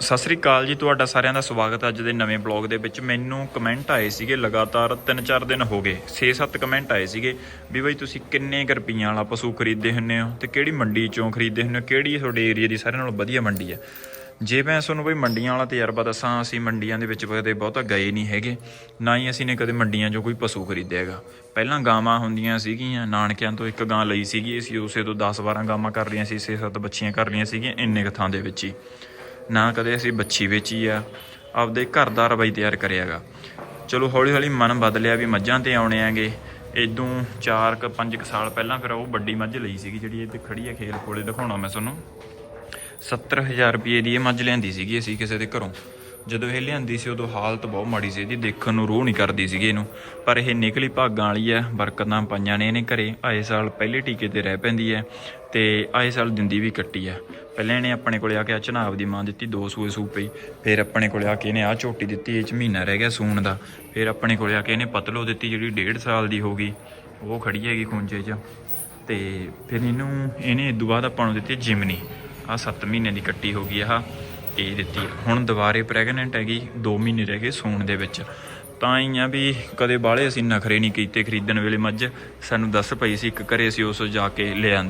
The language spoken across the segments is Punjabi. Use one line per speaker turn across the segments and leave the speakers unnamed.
ਸਤਿ ਸ੍ਰੀ ਅਕਾਲ ਜੀ, ਤੁਹਾਡਾ ਸਾਰਿਆਂ ਦਾ ਸਵਾਗਤ ਹੈ ਅੱਜ ਦੇ ਨਵੇਂ ਬਲੌਗ ਦੇ ਵਿੱਚ। ਮੈਨੂੰ ਕਮੈਂਟ ਆਏ ਸੀਗੇ ਲਗਾਤਾਰ 3-4 ਦਿਨ ਹੋ ਗਏ 6-7 ਕਮੈਂਟ ਆਏ ਸੀਗੇ ਵੀ ਬਈ ਤੁਸੀਂ ਕਿੰਨੇ ਕੁ ਰੁਪਈਆਂ ਵਾਲਾ ਪਸ਼ੂ ਖਰੀਦਦੇ ਹੁੰਨੇ ਹੋ ਤੇ ਕਿਹੜੀ ਮੰਡੀ ਚੋਂ ਖਰੀਦਦੇ ਹੁੰਨੇ ਹੋ, ਕਿਹੜੀ ਤੁਹਾਡੇ ਏਰੀਆ ਦੀ ਸਾਰਿਆਂ ਨਾਲੋਂ ਵਧੀਆ ਮੰਡੀ ਹੈ। ਜੇ ਮੈਂ ਤੁਹਾਨੂੰ ਬਈ ਮੰਡੀਆਂ ਵਾਲਾ ਤਜਰਬਾ ਦੱਸਾਂ, ਅਸੀਂ ਮੰਡੀਆਂ ਦੇ ਵਿੱਚ ਕਦੇ ਬਹੁਤਾ ਗਏ ਨਹੀਂ ਹੈਗੇ, ਨਾ ਹੀ ਅਸੀਂ ਨੇ ਕਦੇ ਮੰਡੀਆਂ 'ਚੋਂ ਕੋਈ ਪਸ਼ੂ ਖਰੀਦਿਆ ਹੈਗਾ। ਪਹਿਲਾਂ ਗਾਵਾਂ ਹੁੰਦੀਆਂ ਸੀਗੀਆਂ, ਨਾਨਕਿਆਂ ਤੋਂ ਇੱਕ ਗਾਂ ਲਈ ਸੀਗੀ, ਅਸੀਂ ਉਸੇ ਤੋਂ 10-12 ਗਾਵਾਂ ਕਰ ਲਈਆਂ ਸੀ 6-7 ਬੱਚੀਆਂ ਕਰ ਲਈਆਂ ਸੀਗੀਆਂ, ਇੰਨੇ ਕੁ ਥਾਂ ਦੇ ਵਿੱਚ ਹੀ। ਨਾ ਕਦੇ ਅਸੀਂ ਬੱਚੀ ਵੇਚੀ ਆ, ਆਪਦੇ ਘਰ ਦਾ ਰਵਈ ਤਿਆਰ ਕਰਿਆਗਾ। ਚਲੋ ਹੌਲੀ ਹੌਲੀ ਮਨ ਬਦਲਿਆ ਵੀ ਮੱਝਾਂ ਤੇ ਆਉਣੇ ਆਂਗੇ। ਇਦੋਂ 4 ਕ 5 ਕ ਸਾਲ ਪਹਿਲਾਂ ਫਿਰ ਉਹ ਵੱਡੀ ਮੱਝ ਲਈ ਸੀਗੀ ਜਿਹੜੀ ਇੱਥੇ ਖੜੀ ਹੈ ਖੇਲ ਕੋਲੇ ਦਿਖਾਉਣਾ ਮੈਂ ਤੁਹਾਨੂੰ। 70000 ਰੁਪਏ ਦੀ ਇਹ ਮੱਝ ਲਿਆਂਦੀ ਸੀਗੀ ਅਸੀਂ ਕਿਸੇ ਦੇ ਘਰੋਂ। ਜਦੋਂ ਇਹ ਲਿਆਂਦੀ ਸੀ, ਉਦੋਂ ਹਾਲਤ ਬਹੁਤ ਮਾੜੀ ਸੀ ਇਹਦੀ ਦੇਖਣ ਨੂੰ ਰੋਹ ਨਹੀਂ ਕਰਦੀ ਸੀਗੀ ਇਹਨੂੰ। ਪਰ ਇਹ ਨਿਕਲੀ ਭਾਗਾਂ ਵਾਲੀ ਹੈ, ਬਰਕਤਾਂ ਪਾਈਆਂ ਨੇ ਇਹਨੇ ਘਰੇ। ਆਏ ਸਾਲ ਪਹਿਲੇ ਟੀਕੇ ਤੇ ਰਹਿ ਪੈਂਦੀ ਹੈ ਤੇ ਆਏ ਸਾਲ ਦਿੰਦੀ ਵੀ ਕੱਟੀ ਹੈ। ਪਹਿਲਾਂ ਇਹਨੇ ਆਪਣੇ ਕੋਲੇ ਆ ਕੇ ਆ ਚਨਾਬ ਦੀ ਮਾਂ ਦਿੱਤੀ, ਦੋ ਸੂਏ ਸੂ ਪਈ। ਫਿਰ ਆਪਣੇ ਕੋਲੇ ਆ ਕੇ ਇਹਨੇ ਆ ਝੋਟੀ ਦਿੱਤੀ, ਇਹ ਚ ਮਹੀਨਾ ਰਹਿ ਗਿਆ ਸੂਣ ਦਾ। ਫਿਰ ਆਪਣੇ ਕੋਲੇ ਆ ਕੇ ਇਹਨੇ ਪਤਲੋ ਦਿੱਤੀ, ਜਿਹੜੀ 1.5 ਸਾਲ ਦੀ ਹੋ ਗਈ। ਉਹ ਖੜੀ ਹੈਗੀ ਖੁੰਝੇ 'ਚ। ਤੇ ਫਿਰ ਇਹਨੂੰ, ਇਹਨੇ ਇਦੋਂ ਬਾਅਦ ਆਪਾਂ ਨੂੰ ਦਿੱਤੀ ਜਿਮਨੀ। ਆ 7 ਮਹੀਨੇ ਦੀ ਕੱਟੀ ਹੋ ਗਈ ਆਹ। ਇਹ ਦਿੱਤੀ। ਹੁਣ ਦੁਬਾਰੇ ਪ੍ਰੈਗਨੈਂਟ ਹੈਗੀ 2 ਮਹੀਨੇ ਰਹਿ ਗਏ ਸੂਣ ਦੇ ਵਿੱਚ। ਤਾਂ ਹੀ ਆ ਵੀ ਕਦੇ ਬਾਹਲੇ ਅਸੀਂ ਨਖਰੇ ਨਹੀਂ ਕੀਤੇ ਖਰੀਦਣ ਵੇਲੇ ਮੱਝ। ਸਾਨੂੰ ਦੱਸ ਪਈ ਸੀ ਇੱਕ ਘਰੇ ਅਸੀਂ ਉਸ ਜਾ ਕੇ ਲੈ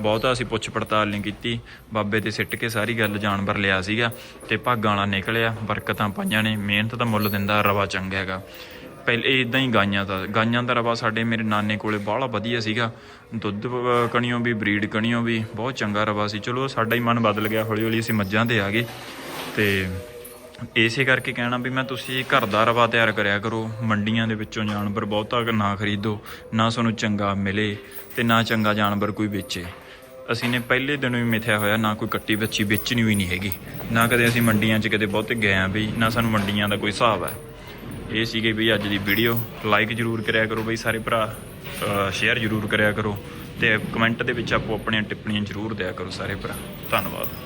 ਬਹੁਤਾ ਅਸੀਂ ਪੁੱਛ ਪੜਤਾਲ ਨਹੀਂ ਕੀਤੀ। ਬਾਬੇ ਤੇ ਸਿੱਟ ਕੇ ਸਾਰੀ ਗੱਲ ਜਾਨਵਰ ਲਿਆ ਸੀਗਾ ਤੇ ਭਾਗਾਂ ਵਾਲਾ ਨਿਕਲਿਆ, ਬਰਕਤਾਂ ਪਾਈਆਂ ਨੇ। ਮਿਹਨਤ ਦਾ ਮੁੱਲ ਦਿੰਦਾ, ਰਵਾ ਚੰਗਾ ਹੈਗਾ। ਪਹਿਲੇ ਇਦਾਂ ਹੀ ਗਾਈਆਂ ਦਾ ਗਾਈਆਂ ਦਾ ਰਵਾ ਸਾਡੇ ਮੇਰੇ ਨਾਨੇ ਕੋਲੇ ਬਾਹਲਾ ਵਧੀਆ ਸੀਗਾ। ਦੁੱਧ ਅਹ, ਵੀ ਬਰੀਡ ਕਣੀਓ ਵੀ ਬਹੁਤ ਚੰਗਾ ਰਵਾ ਸੀ। ਚਲੋ ਸਾਡਾ ਹੀ ਮਨ ਬਦਲ ਗਿਆ ਹੌਲੀ ਹੌਲੀ ਅਸੀਂ ਮੱਝਾਂ ਤੇ ਆ ਗਏ। ਤੇ ਇਸੇ ਕਰਕੇ ਕਹਿਣਾ ਵੀ ਮੈਂ ਤੁਸੀਂ ਘਰ ਦਾ ਰਵਾ ਤਿਆਰ ਕਰਿਆ ਕਰੋ। ਮੰਡੀਆਂ ਦੇ ਵਿੱਚੋਂ ਜਾਨਵਰ ਬਹੁਤਾ ਨਾ ਖਰੀਦੋ ਨਾ ਤੁਹਾਨੂੰ ਚੰਗਾ ਮਿਲੇ ਤੇ ਨਾ ਚੰਗਾ ਜਾਨਵਰ ਕੋਈ ਵੇਚੇ। ਅਸੀਂ ਨੇ ਪਹਿਲੇ ਦਿਨੋਂ ਹੀ ਮਿਥਿਆ ਹੋਇਆ ਨਾ ਕੋਈ ਕੱਟੀ ਬੱਚੀ ਵੇਚਣੀ ਵੀ ਨਹੀਂ ਹੈਗੀ। ਨਾ ਕਦੇ ਅਸੀਂ ਮੰਡੀਆਂ 'ਚ ਕਦੇ ਬਹੁਤੇ ਗਏ ਆ ਵੀ ਨਾ ਸਾਨੂੰ ਮੰਡੀਆਂ ਦਾ ਕੋਈ ਹਿਸਾਬ ਹੈ। ਇਹ ਸੀਗੇ ਵੀ ਅੱਜ ਦੀ ਵੀਡੀਓ ਲਾਈਕ ਜਰੂਰ ਕਰਿਆ ਕਰੋ ਬਈ ਸਾਰੇ ਭਰਾ। ਸ਼ੇਅਰ ਜਰੂਰ ਕਰਿਆ ਕਰੋ। ਤੇ ਕਮੈਂਟ ਦੇ ਵਿੱਚ ਆਪੋ ਆਪਣੀਆਂ ਟਿੱਪਣੀਆਂ ਜਰੂਰ ਦਿਆ ਕਰੋ ਸਾਰੇ ਭਰਾ। ਧੰਨਵਾਦ।